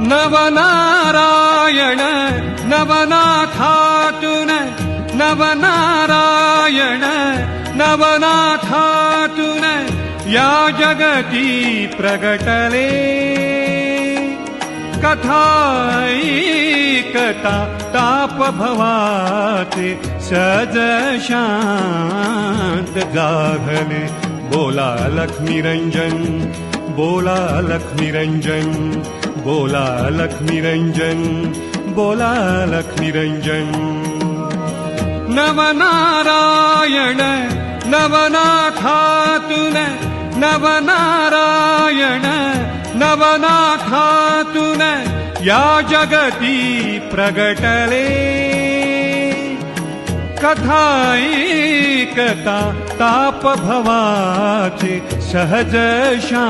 नवनारायण नवनाथातुन नवनारायण नवनाथातुन या जगती प्रगटले। कथाईकता ताप भवाचे सज शांत गाघले बोला लक्ष्मी रंजन बोला लक्ष्मी बोला लक्ष्मी रंजन बोला लक्ष्मी रंजन नवनारायण नवनाथातुन नवनारायण नवनाथातुन या जगती प्रगटले। कथाईकता ताप भवाचे सहज शा